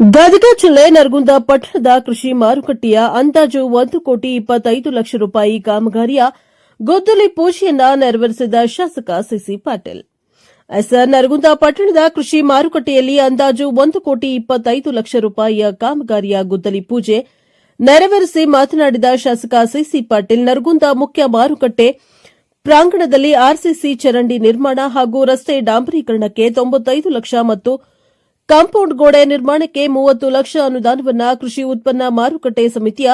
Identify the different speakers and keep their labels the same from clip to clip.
Speaker 1: ಗದಗ ಜಿಲ್ಲೆ ನರಗುಂದ ಪಟ್ಟಣದ ಕೃಷಿ ಮಾರುಕಟ್ಟೆಯ ಅಂದಾಜು ಒಂದು ಕೋಟಿ ಇಪ್ಪತ್ತೈದು ಲಕ್ಷ ರೂಪಾಯಿ ಕಾಮಗಾರಿಯ ಗುದ್ದಲಿ ಪೂಜೆಯನ್ನ ನೆರವೇರಿಸಿದ ಶಾಸಕ ಸಿಸಿ ಪಾಟೀಲ್. ಎಸ್ಆರ್ ನರಗುಂದ ಪಟ್ಟಣದ ಕೃಷಿ ಮಾರುಕಟ್ಟೆಯಲ್ಲಿ ಅಂದಾಜು ಒಂದು ಕೋಟಿ ಇಪ್ಪತ್ತೈದು ಲಕ್ಷ ರೂಪಾಯಿಯ ಕಾಮಗಾರಿಯ ಗುದ್ದಲಿ ಪೂಜೆ ನೆರವೇರಿಸಿ ಮಾತನಾಡಿದ ಶಾಸಕ ಸಿಸಿ ಪಾಟೀಲ್, ನರಗುಂದ ಮುಖ್ಯ ಮಾರುಕಟ್ಟೆ ಪ್ರಾಂಗಣದಲ್ಲಿ ಆರ್ಸಿಸಿ ಚರಂಡಿ ನಿರ್ಮಾಣ ಹಾಗೂ ರಸ್ತೆ ಡಾಂಬರೀಕರಣಕ್ಕೆ ತೊಂಬತ್ತೈದು ಲಕ್ಷ ಮತ್ತು ಕಾಂಪೌಂಡ್ ಗೋಡೆ ನಿರ್ಮಾಣಕ್ಕೆ ಮೂವತ್ತು ಲಕ್ಷ ಅನುದಾನವನ್ನು ಕೃಷಿ ಉತ್ಪನ್ನ ಮಾರುಕಟ್ಟೆ ಸಮಿತಿಯ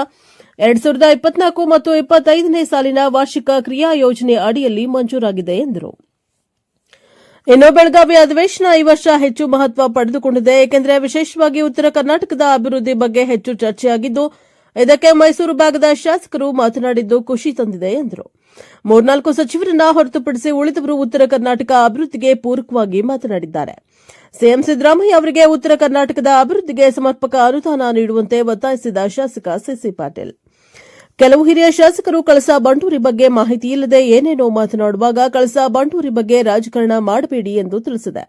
Speaker 1: ಎರಡ್ ಸಾವಿರದ ಇಪ್ಪತ್ನಾಲ್ಕು ಮತ್ತು ಇಪ್ಪತ್ತೈದನೇ ಸಾಲಿನ ವಾರ್ಷಿಕ ಕ್ರಿಯಾ ಯೋಜನೆ ಅಡಿಯಲ್ಲಿ ಮಂಜೂರಾಗಿದೆ ಎಂದರು. ಇನ್ನು ಬೆಳಗಾವಿ ಅಧಿವೇಶನ ಈ ವರ್ಷ ಹೆಚ್ಚು ಮಹತ್ವ ಪಡೆದುಕೊಂಡಿದೆ. ಏಕೆಂದರೆ ವಿಶೇಷವಾಗಿ ಉತ್ತರ ಕರ್ನಾಟಕದ ಅಭಿವೃದ್ಧಿ ಬಗ್ಗೆ ಹೆಚ್ಚು ಚರ್ಚೆಯಾಗಿದ್ದು, ಇದಕ್ಕೆ ಮೈಸೂರು ಭಾಗದ ಶಾಸಕರು ಮಾತನಾಡಿದ್ದು ಖುಷಿ ತಂದಿದೆ ಎಂದರು. ಮೂರ್ನಾಲ್ಕು ಸಚಿವರನ್ನ ಹೊರತುಪಡಿಸಿ ಉಳಿದವರು ಉತ್ತರ ಕರ್ನಾಟಕ ಅಭಿವೃದ್ಧಿಗೆ ಪೂರಕವಾಗಿ ಮಾತನಾಡಿದ್ದಾರೆ. ಸಿಎಂ ಸಿದ್ದರಾಮಯ್ಯ ಅವರಿಗೆ ಉತ್ತರ ಕರ್ನಾಟಕದ ಅಭಿವೃದ್ಧಿಗೆ ಸಮರ್ಪಕ ಅನುದಾನ ನೀಡುವಂತೆ ಒತ್ತಾಯಿಸಿದ ಶಾಸಕ ಸಿಸಿ ಪಾಟೀಲ್. ಕೆಲವು ಹಿರಿಯ ಶಾಸಕರು ಕಳಸಾ ಬಂಡೂರಿ ಬಗ್ಗೆ ಮಾಹಿತಿ ಇಲ್ಲದೆ ಏನೇನೋ ಮಾತನಾಡುವಾಗ ಕಳಸಾ ಬಂಡೂರಿ ಬಗ್ಗೆ ರಾಜಕಾರಣ ಮಾಡಬೇಡಿ ಎಂದು ತಿಳಿಸಿದೆ.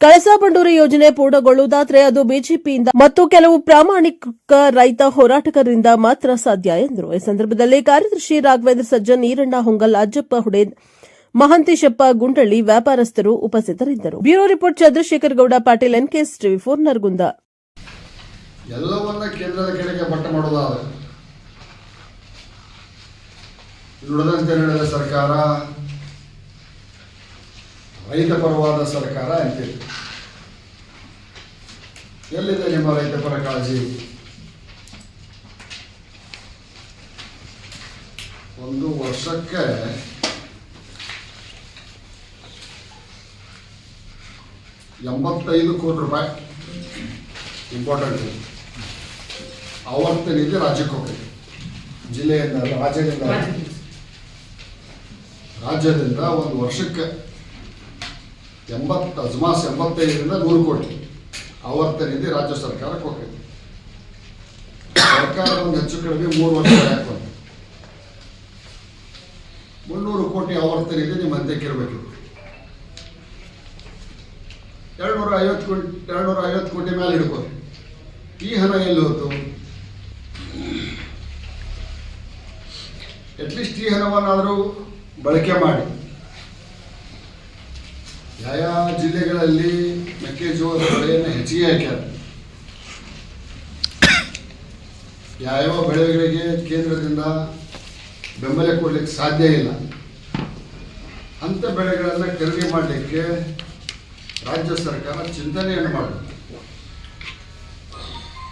Speaker 1: ಕಳಸಾ ಬಂಡೂರಿ ಯೋಜನೆ ಪೂರ್ಣಗೊಳ್ಳುವುದಾದರೆ ಅದು ಬಿಜೆಪಿಯಿಂದ ಮತ್ತು ಕೆಲವು ಪ್ರಾಮಾಣಿಕ ರೈತ ಹೋರಾಟಗಾರರಿಂದ ಮಾತ್ರ ಸಾಧ್ಯ ಎಂದರು. ಈ ಸಂದರ್ಭದಲ್ಲಿ ಕಾರ್ಯದರ್ಶಿ ರಾಘವೇಂದ್ರ ಸಜ್ಜನ್, ಈರಣ್ಣ ಹೊಂಗಲ್, ಅಜ್ಜಪ್ಪ ಹುಡೇದ್ ಮಹಾಂತೇಶಪ್ಪ ಗುಂಡಳ್ಳಿ ವ್ಯಾಪಾರಸ್ಥರು ಉಪಸ್ಥಿತರಿದ್ದರು. Bureau report Chandrashekar Gowda Patil, NKS TV four Naragund.
Speaker 2: ಎಲ್ಲವನ್ನ ಕೇಂದ್ರದ ಕಡೆಗೆ ಮಟ್ಟ ಮಾಡೋದಾದ್ರೆ ನುಡಿದಂತೆ ನಡೆದ ಸರ್ಕಾರ, ರೈತ ಪರವಾದ ಸರ್ಕಾರ ಅಂತೀವಿ ಎಲ್ಲಿದೆ ನಿಮ್ಮ ರೈತ ಪರ ಕಾಳಜಿ? ಒಂದು ವರ್ಷಕ್ಕೆ ಎಂಬತ್ತೈದು ಕೋಟಿ ರೂಪಾಯಿ ಇಂಪಾರ್ಟೆಂಟ್ ಆವರ್ತ ರಾಜ್ಯಕ್ಕೆ ಹೋಗ್ತದೆ. ಜಿಲ್ಲೆಯಿಂದ ರಾಜ್ಯದಿಂದ ರಾಜ್ಯದಿಂದ ಒಂದು ವರ್ಷಕ್ಕೆ ಎಂಬತ್ತು ಅಜ್ಮಾಸ್ ಎಂಬತ್ತೈದರಿಂದ ನೂರು ಕೋಟಿ ಆವರ್ತ ನಿಧಿ ರಾಜ್ಯ ಸರ್ಕಾರಕ್ಕೆ ಹೋಗ್ತೈತಿ ಸರ್ಕಾರ ಒಂದು ಹೆಚ್ಚು ಕಡಿಮೆ ಮೂರು ವರ್ಷ ಹಾಕೊಂಡು ಮುನ್ನೂರು ಕೋಟಿ ಆವರ್ತ ನಿಮ್ಮ ಅಂತ್ಯಕ್ಕೆ ಇರಬೇಕಿತ್ತು ಎರಡ್ನೂರ ಐವತ್ತು ಕೋಟಿ ಎರಡ್ನೂರ ಐವತ್ತು ಕೋಟಿ ಮೇಲೆ ಹಿಡ್ಬೋದು ಈ ಹಣ ಎಲ್ಲಿ ಹೋಯ್ತು ಅಟ್ಲೀಸ್ಟ್ ಈ ಹಣವನ್ನಾದರೂ ಬಳಕೆ ಮಾಡಿ. ಯಾವ ಜಿಲ್ಲೆಗಳಲ್ಲಿ ಮೆಕ್ಕೆಜೋಳದ ಬೆಳೆಯನ್ನು ಹೆಚ್ಚಿಗೆ ಹಾಕ್ಯಾರ? ಯಾವ ಬೆಳೆಗಳಿಗೆ ಕೇಂದ್ರದಿಂದ ಬೆಂಬಲ ಕೊಡ್ಲಿಕ್ಕೆ ಸಾಧ್ಯ ಇಲ್ಲ? ಅಂಥ ಬೆಳೆಗಳನ್ನು ಖರೀದಿ ಮಾಡಲಿಕ್ಕೆ ರಾಜ್ಯ ಸರ್ಕಾರ ಚಿಂತನೆಯನ್ನು ಮಾಡಬೇಕು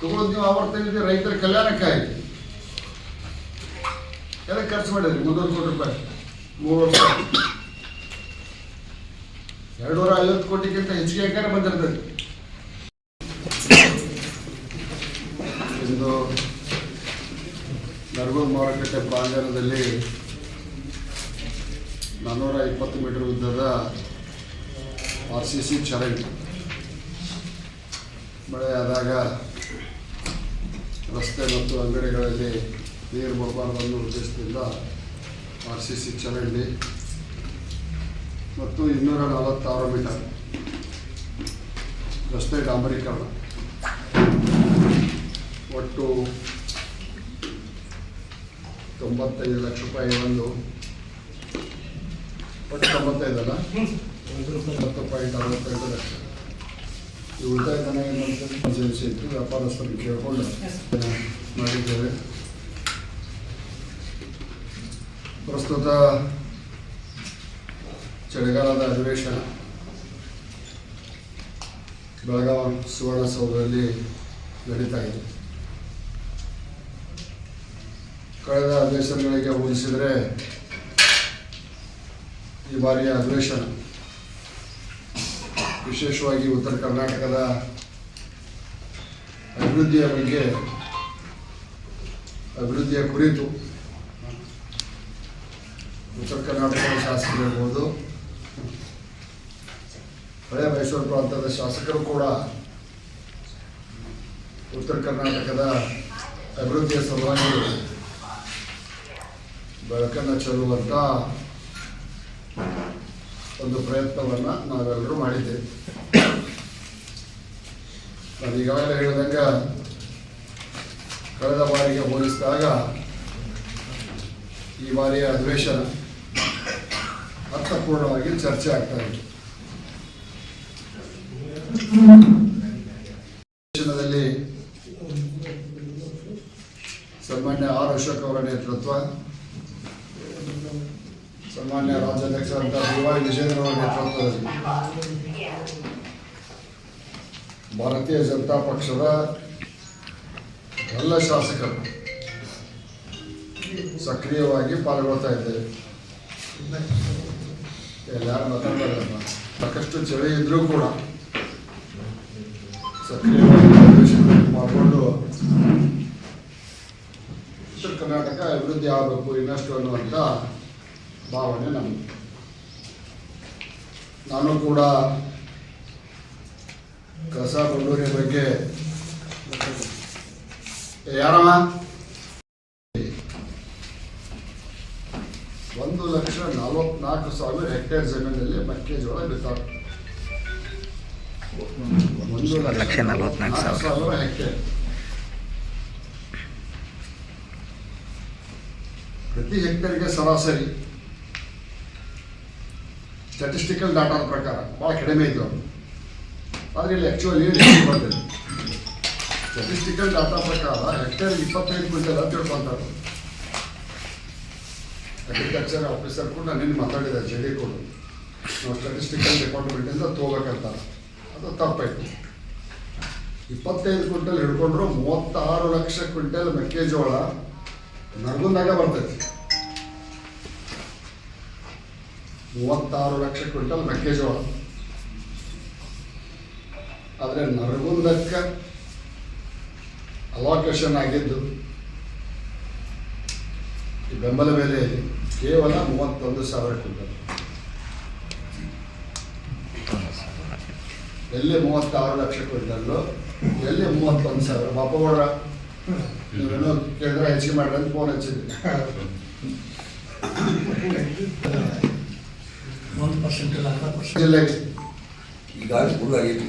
Speaker 2: ತಗೊಂಡು ನೀವು ಆವರ್ತನಿದೆ ರೈತರ ಕಲ್ಯಾಣಕ್ಕಾಗಿ. ಎಲ್ಲ ಖರ್ಚು ಮಾಡಿದ್ರಿ, ಮುನ್ನೂರು ಕೋಟಿ ರೂಪಾಯಿ. ಮೂರು ಎರಡೂರ ಐವತ್ತು ಕೋಟಿಗಿಂತ ಹೆಚ್ಚಿಗೆ ಯಾಕಂದ್ರೆ ಬಂದಿರ್ತದೆ. ಇಂದು ನರಗೂರು ಮಾರುಕಟ್ಟೆ ಪ್ರಾಂಗಣದಲ್ಲಿ ನಾನ್ನೂರ ಇಪ್ಪತ್ತು ಮೀಟರ್ ಉದ್ದದ ಆರ್ ಸಿ ಸಿ ಚರಂಡಿ ಮಳೆ ಆದಾಗ ರಸ್ತೆ ಮತ್ತು ಅಂಗಡಿಗಳಲ್ಲಿ ನೀರು ಬರಬಾರ್ದು ಉದ್ದೇಶದಿಂದ ಆರ್ ಸಿ ಸಿ ಚರಂಡಿ ಮತ್ತು ಇನ್ನೂರ ನಲವತ್ತಾರು ಮೀಟರ್. ರಸ್ತೆ ಡಾಂಬರೀಕರಣ. ಒಟ್ಟು ತೊಂಬತ್ತೈದು ಲಕ್ಷ ರೂಪಾಯಿ ಒಂದು. ಒಟ್ಟು ತೊಂಬತ್ತೈದಲ್ಲ? ಹತ್ತು ಪಾಯಿಂಟ್ ಅರವತ್ತೈದು ಲಕ್ಷ. ಈ ಉಳಿತಾಯ ಧನ ಏನು ಅಂತ ಎಮರ್ಜೆನ್ಸಿ ಇತ್ತು ವ್ಯಾಪಾರಸ್ಥರಿಗೆ ಕೇಳಿಕೊಂಡು ಮಾಡಿದ್ದೇವೆ. ಪ್ರಸ್ತುತ ಚಳಿಗಾಲದ ಅಧಿವೇಶನ. ಬೆಳಗಾವಿ ಸುವರ್ಣಸೌಧದಲ್ಲಿ ನಡೀತಾ ಇದೆ. ಕಳೆದ ಅಧಿವೇಶನಗಳಿಗೆ ಹೋಲಿಸಿದರೆ ಈ ಬಾರಿಯ ಅಧಿವೇಶನ ವಿಶೇಷವಾಗಿ ಉತ್ತರ ಕರ್ನಾಟಕದ ಅಭಿವೃದ್ಧಿಯ ಬಗ್ಗೆ, ಅಭಿವೃದ್ಧಿಯ ಕುರಿತು ಉತ್ತರ ಕರ್ನಾಟಕದ ಶಾಸಕರಿರ್ಬೋದು ಹಳೆ ಮೈಸೂರು ಪ್ರಾಂತದ ಶಾಸಕರು ಕೂಡ ಉತ್ತರ ಕರ್ನಾಟಕದ ಅಭಿವೃದ್ಧಿಯ ಸಲುವಾಗಿ ಬೆಳಕನ್ನು ಚೆಲ್ಲುವಂಥ ಒಂದು ಪ್ರಯತ್ನವನ್ನು ನಾವೆಲ್ಲರೂ ಮಾಡಿದ್ದೇವೆ. ನಾನು ಈಗಾಗಲೇ ಹೇಳಿದಂಗೆ ಕಳೆದ ಬಾರಿಗೆ ಹೋಲಿಸಿದಾಗ ಈ ಬಾರಿಯ ಅಧಿವೇಶನ ಅರ್ಥಪೂರ್ಣವಾಗಿ ಚರ್ಚೆ ಆಗ್ತಾ ಇದೆ ದೇಶದಲ್ಲಿ ಸನ್ಮಾನ್ಯ ಆರ್ ಅಶೋಕ್ ಅವರ ನೇತೃತ್ವ, ಸನ್ಮಾನ್ಯ ರಾಜ್ಯಾಧ್ಯಕ್ಷರಾದ ಡಿ ವೈ ವಿಜೇಂದ್ರ ಅವರ ನೇತೃತ್ವದಲ್ಲಿ ಭಾರತೀಯ ಜನತಾ ಪಕ್ಷದ ಎಲ್ಲ ಶಾಸಕರು ಸಕ್ರಿಯವಾಗಿ ಪಾಲ್ಗೊಳ್ತಾ ಇದ್ದೇವೆ ಎಲ್ಲರೂ ಮಾತಾಡೋದಲ್ಲ ಸಾಕಷ್ಟು ಚಳಿ ಇದ್ರೂ ಕೂಡ ಸಕ್ರಿಯವಾಗಿ ಮಾಡಿಕೊಂಡು ಉತ್ತರ ಕರ್ನಾಟಕ ಅಭಿವೃದ್ಧಿ ಆಗಬೇಕು ಇನ್ನಷ್ಟು ಅನ್ನುವಂಥ ಭಾವನೆ ನಮ್ಮ ನಾನು ಕೂಡ ಕಸ ಬಂಡೂರಿ ಬಗ್ಗೆ ಯಾರಮ್ಮ ಒಂದು ಲಕ್ಷ ನಲವತ್ನಾಲ್ಕು ಸಾವಿರ ಹೆಕ್ಟೇರ್ ಜಮೀನಲ್ಲಿ ಮೆಕ್ಕೆಜೋಳ ಬಿತ್ತಾರೆ. ಒಂದು
Speaker 3: ಲಕ್ಷ ನಲವತ್ನಾಲ್ಕು ಸಾವಿರ.
Speaker 2: ಸಾವಿರ ಹೆಕ್ಟೇರ್. ಪ್ರತಿ ಹೆಕ್ಟೇರ್ಗೆ ಸರಾಸರಿ ಸ್ಟಾಟಿಸ್ಟಿಕಲ್ ಡಾಟಾದ ಪ್ರಕಾರ ಭಾಳ ಕಡಿಮೆ ಇದ್ದು ಆದರೆ ಇಲ್ಲಿ ಆ್ಯಕ್ಚುಲಿ ಸ್ಟಾಟಿಸ್ಟಿಕಲ್ ಡಾಟಾ ಪ್ರಕಾರ ಹೆಕ್ಟೇರ್ ಇಪ್ಪತ್ತೈದು ಕ್ವಿಂಟಲ್ ಅಂತ ತಿಳ್ಕೊಂತಾರೆ. ಅಗ್ರಿಕಲ್ಚರ್ ಆಫೀಸರ್ ಕೂಡ ನಿನ್ನೆ ಮಾತಾಡಿದ ಜೆ ಡಿ ಕೂಡ. ನಾವು ಸ್ಟಾಟಿಸ್ಟಿಕಲ್ ಡಿಪಾರ್ಟ್ಮೆಂಟಿಂದ ತೊಗೋಬೇಕಂತಾರೆ ಅದು ತಪ್ಪಾಯ್ತು. ಇಪ್ಪತ್ತೈದು ಕ್ವಿಂಟಲ್ ಹಿಡ್ಕೊಂಡ್ರು ಮೂವತ್ತಾರು ಲಕ್ಷ ಕ್ವಿಂಟಲ್ ಮೆಕ್ಕೆಜೋಳ ನರಗುಂದಾಗ ಬರ್ತೈತಿ. ಮೂವತ್ತಾರು ಲಕ್ಷ ಕ್ವಿಂಟಲ್ ಮೆಕ್ಕೆಜೋಳ. ಆದರೆ ನರಗುಂದಕ್ಕೆ ಅಲೋಕೇಶನ್ ಆಗಿದ್ದು ಈ ಬೆಂಬಲ ಬೆಲೆ ಕೇವಲ ಮೂವತ್ತೊಂದು ಸಾವಿರ ಕ್ವಿಂಟಲ್. ಎಲ್ಲಿ ಮೂವತ್ತಾರು ಲಕ್ಷ ಕ್ವಿಂಟಲ್ಲು ಎಲ್ಲಿ ಮೂವತ್ತೊಂದು ಸಾವಿರ? ಬಾಪಗೌಡ ನೀವೇನೋ ಕೇಳಿದ್ರೆ ಹೆಚ್ಚಿಗೆ ಮಾಡ್ರಿ ಅಂತ ಫೋನ್ ಹಚ್ಚಿದ್ರಿ. ಜಿಲ್ಲೆಗೆ
Speaker 4: ಈಗ ಫುಲ್ ಆಗೈತಿ.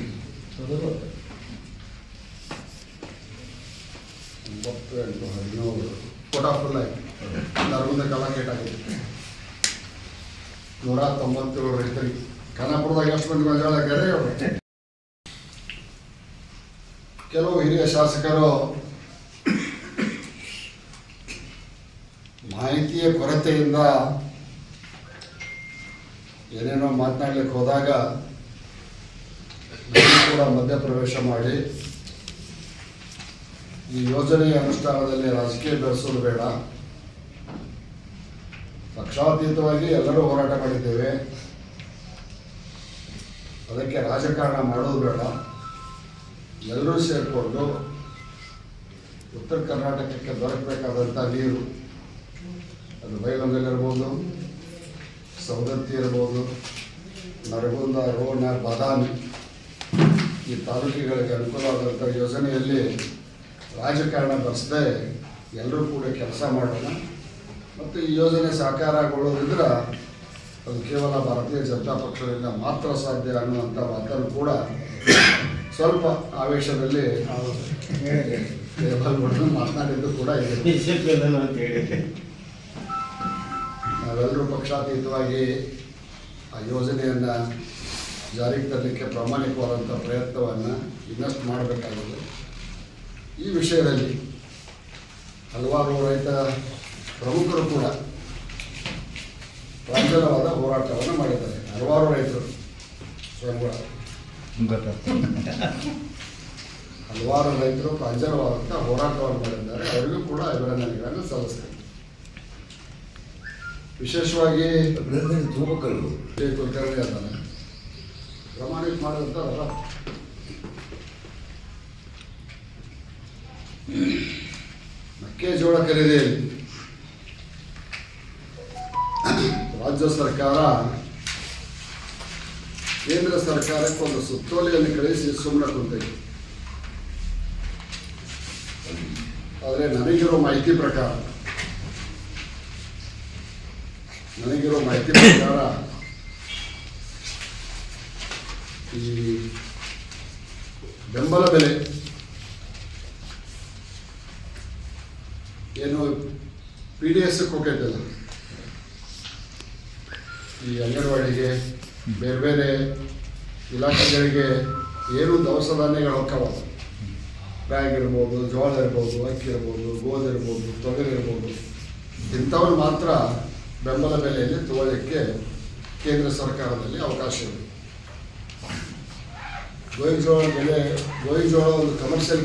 Speaker 2: ಒಂಬತ್ತು ಎಂಟು ಹದಿನೇಳು. ಕೋಟ ಫುಲ್ ಆಯ್ತು. ನರಗುಂದ ಕಾಲ ಗೇಟ್ ಆಗಿದೆ ನೂರ ತೊಂಬತ್ತೇಳು ರೈತರಿಗೆ ಖಾನಾಪುರದಾಗ ಎಷ್ಟು ಮಂದಿ ಹಾಕ್ಯಾರೆ ಕೆಲವು ಹಿರಿಯ ಶಾಸಕರು ಮಾಹಿತಿಯ ಕೊರತೆಯಿಂದ ಏನೇನೋ ಮಾತನಾಡ್ಲಿಕ್ಕೆ ಹೋದಾಗ ಕೂಡ ಮಧ್ಯಪ್ರವೇಶ ಮಾಡಿ ಈ ಯೋಜನೆಯ ಅನುಷ್ಠಾನದಲ್ಲಿ ರಾಜಕೀಯ ಬೆಳೆಸೋದು ಬೇಡ. ಪಕ್ಷಾತೀತವಾಗಿ ಎಲ್ಲರೂ ಹೋರಾಟ ಮಾಡಿದ್ದೇವೆ. ಅದಕ್ಕೆ ರಾಜಕಾರಣ ಮಾಡೋದು ಬೇಡ. ಎಲ್ಲರೂ ಸೇರಿಕೊಂಡು ಉತ್ತರ ಕರ್ನಾಟಕಕ್ಕೆ ದೊರಕಬೇಕಾದಂಥ ನೀರು. ಅದು ಬೈಲೊಂಗಲ್ ಇರ್ಬೋದು ಸೌದತ್ತಿ ಇರ್ಬೋದು, ನರಗುಂದ, ರೋಣ, ಬಾದಾಮಿ ಈ ತಾಲೂಕುಗಳಿಗೆ ಅನುಕೂಲವಾದಂಥ ಯೋಜನೆಯಲ್ಲಿ ರಾಜಕಾರಣ ಬರೆಸದೆ ಎಲ್ಲರೂ ಕೂಡ ಕೆಲಸ ಮಾಡೋಣ. ಮತ್ತು ಈ ಯೋಜನೆ ಸಾಕಾರಗೊಳ್ಳೋದ್ರಿಂದ ಅದು ಕೇವಲ ಭಾರತೀಯ ಜನತಾ ಪಕ್ಷದಿಂದ ಮಾತ್ರ ಸಾಧ್ಯ ಅನ್ನುವಂಥ ಮಾತನ್ನು ಕೂಡ ಸ್ವಲ್ಪ ಆವೇಶದಲ್ಲಿ ಮಾತನಾಡಿದ್ದು ಕೂಡ ಇದೆ. ನಾವೆಲ್ಲರೂ ಪಕ್ಷಾತೀತವಾಗಿ ಆ ಯೋಜನೆಯನ್ನು ಜಾರಿಗೆ ತರಲಿಕ್ಕೆ ಪ್ರಾಮಾಣಿಕವಾದಂಥ ಪ್ರಯತ್ನವನ್ನು ಇನ್ನಷ್ಟು ಮಾಡಬೇಕಾಗುತ್ತೆ ಈ ವಿಷಯದಲ್ಲಿ ಹಲವಾರು ರೈತ ಪ್ರಮುಖರು ಕೂಡ ಪ್ರಾಂಜಲವಾದ ಹೋರಾಟವನ್ನು ಮಾಡಿದ್ದಾರೆ. ಹಲವಾರು ರೈತರು ಸ್ವಯಂಗಳ ಹಲವಾರು ರೈತರು ಪ್ರಾಂಜಲವಾದಂಥ ಹೋರಾಟವನ್ನು ಮಾಡಿದ್ದಾರೆ. ಅವರಿಗೂ ಕೂಡ ಅಭಿನಂದನೆಗಳನ್ನು ಸಲ್ಲಿಸ್ತೇನೆ ವಿಶೇಷವಾಗಿ ಜೈ ಕುಲಕರ್ಣಿ ಅದನ್ನು ಪ್ರಮಾಣಿತ ಮಾಡಿದಂಥವಲ್ಲ ಮೆಕ್ಕೆಜೋಳ ಖರೀದಿಯಲ್ಲಿ ರಾಜ್ಯ ಸರ್ಕಾರ ಕೇಂದ್ರ ಸರ್ಕಾರಕ್ಕೆ ಒಂದು ಸುತ್ತೋಲೆಯನ್ನು ಕಳಿಸಿ ಸುಮ್ಮನೆ ಕುಂತೈತೆ ಆದರೆ ನನಗಿರೋ ಮಾಹಿತಿ ಪ್ರಕಾರ, ನನಗಿರೋ ಮಾಹಿತಿ ಪ್ರಕಾರ ಈ ಬೆಂಬಲ ಬೆಲೆ ಏನು ಪಿ ಡಿ ಎಸ್ ಹೋಗಿದ್ದಲ್ಲ ಈ ಅಂಗನವಾಡಿಗೆ ಬೇರೆ ಬೇರೆ ಇಲಾಖೆಗಳಿಗೆ ಏನು ದವಸ ಧಾನ್ಯಗಳು ಹೋಗ್ತಾವ ಬ್ಯಾಗ್ ಇರ್ಬೋದು, ಜೋಳ ಇರ್ಬೋದು, ಅಕ್ಕಿ ಇರ್ಬೋದು, ಗೋಧಿ ಇರ್ಬೋದು, ತೊಗರಿ ಇರ್ಬೋದು. ಇಂಥವ್ರು ಮಾತ್ರ ಬೆಂಬಲ ಬೆಲೆಯಲ್ಲಿ ತಗೊಳ್ಳೋಕ್ಕೆ ಕೇಂದ್ರ ಸರ್ಕಾರದಲ್ಲಿ ಅವಕಾಶ ಇದೆ. ಗೋಯಿ ಜೋಳ ಬೆಲೆ ಗೋಯಿ ಜೋಳ ಒಂದು ಕಮರ್ಷಿಯಲ್